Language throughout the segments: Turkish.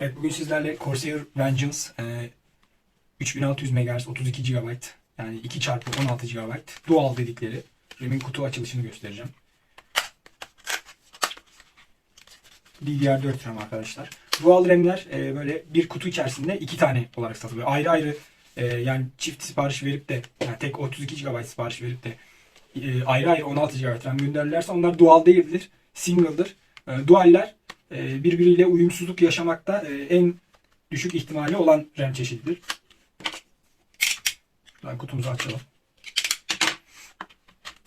Evet bugün sizlerle Corsair Vengeance e, 3600 MHz 32 GB yani 2 çarpı 16 GB dual dedikleri RAM'in kutu açılışını göstereceğim. DDR4 RAM arkadaşlar. Dual RAM'ler e, böyle bir kutu içerisinde iki tane olarak satılıyor. Ayrı ayrı e, yani çift sipariş verip de yani tek 32 GB sipariş verip de e, ayrı ayrı 16 GB RAM gönderirlerse onlar dual değildir. Single'dır. E, dualler birbiriyle uyumsuzluk yaşamakta e, en düşük ihtimali olan RAM çeşididir. Ben kutumuzu açalım.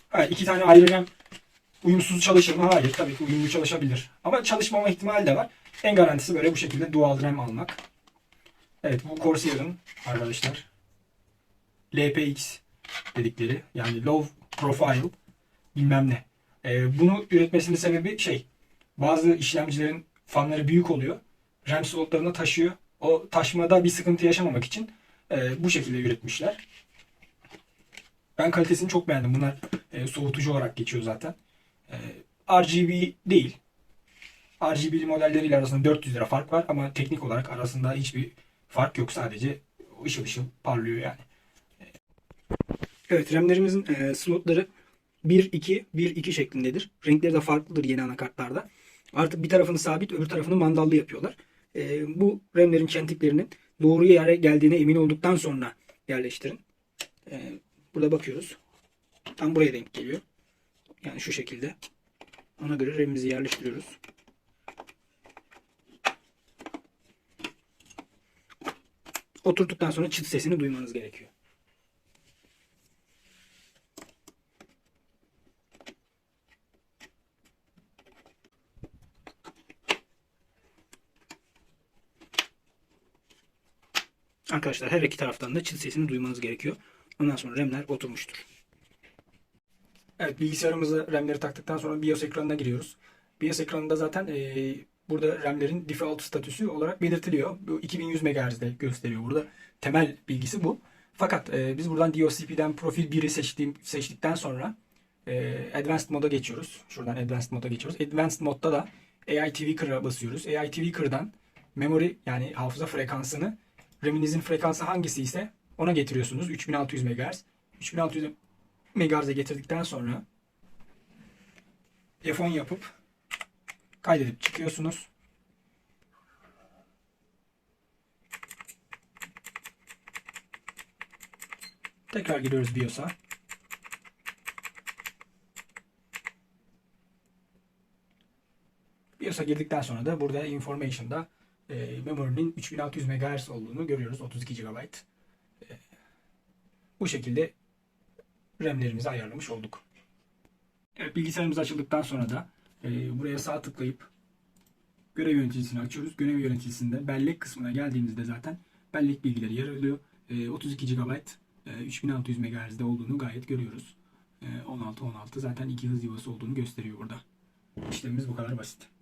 Ha, iki tane ayrı RAM uyumsuz çalışır mı? Hayır. Tabii ki uyumlu çalışabilir. Ama çalışmama ihtimali de var. En garantisi böyle bu şekilde dual RAM almak. Evet bu Corsair'ın arkadaşlar LPX dedikleri yani low profile bilmem ne. Ee, bunu üretmesinin sebebi şey bazı işlemcilerin fanları büyük oluyor. RAM slotlarına taşıyor. O taşmada bir sıkıntı yaşamamak için e, bu şekilde üretmişler. Ben kalitesini çok beğendim. Bunlar e, soğutucu olarak geçiyor zaten. E, RGB değil. RGB'li modelleriyle arasında 400 lira fark var ama teknik olarak arasında hiçbir fark yok. Sadece ışıl ışıl parlıyor yani. Evet RAM'lerimizin e, slotları 1-2, 1-2 şeklindedir. Renkleri de farklıdır yeni anakartlarda. Artık bir tarafını sabit, öbür tarafını mandallı yapıyorlar. E, bu RAM'lerin çentiklerinin doğru yere geldiğine emin olduktan sonra yerleştirin. E, burada bakıyoruz. Tam buraya denk geliyor. Yani şu şekilde. Ona göre RAM'imizi yerleştiriyoruz. Oturduktan sonra çıt sesini duymanız gerekiyor. Arkadaşlar her iki taraftan da çıt sesini duymanız gerekiyor. Ondan sonra RAM'ler oturmuştur. Evet bilgisayarımıza RAM'leri taktıktan sonra BIOS ekranına giriyoruz. BIOS ekranında zaten e, burada RAM'lerin default statüsü olarak belirtiliyor. Bu 2100 MHz'de gösteriyor burada. Temel bilgisi bu. Fakat e, biz buradan DOCP'den profil 1'i seçtiğim, seçtikten sonra e, Advanced moda geçiyoruz. Şuradan Advanced moda geçiyoruz. Advanced modda da AITV kır'a basıyoruz. AITV kır'dan memory yani hafıza frekansını RAM'inizin frekansı hangisi ise ona getiriyorsunuz. 3600 MHz. 3600 MHz'e getirdikten sonra F10 yapıp kaydedip çıkıyorsunuz. Tekrar giriyoruz BIOS'a. BIOS'a girdikten sonra da burada information'da e, memory'nin 3600 MHz olduğunu görüyoruz. 32 GB. E, bu şekilde RAM'lerimizi ayarlamış olduk. Evet, bilgisayarımız açıldıktan sonra da e, buraya sağ tıklayıp görev yöneticisini açıyoruz. Görev yöneticisinde bellek kısmına geldiğimizde zaten bellek bilgileri yer alıyor. E, 32 GB e, 3600 MHz'de olduğunu gayet görüyoruz. E, 16 16 zaten 2 hız yuvası olduğunu gösteriyor burada. İşlemimiz bu kadar basit.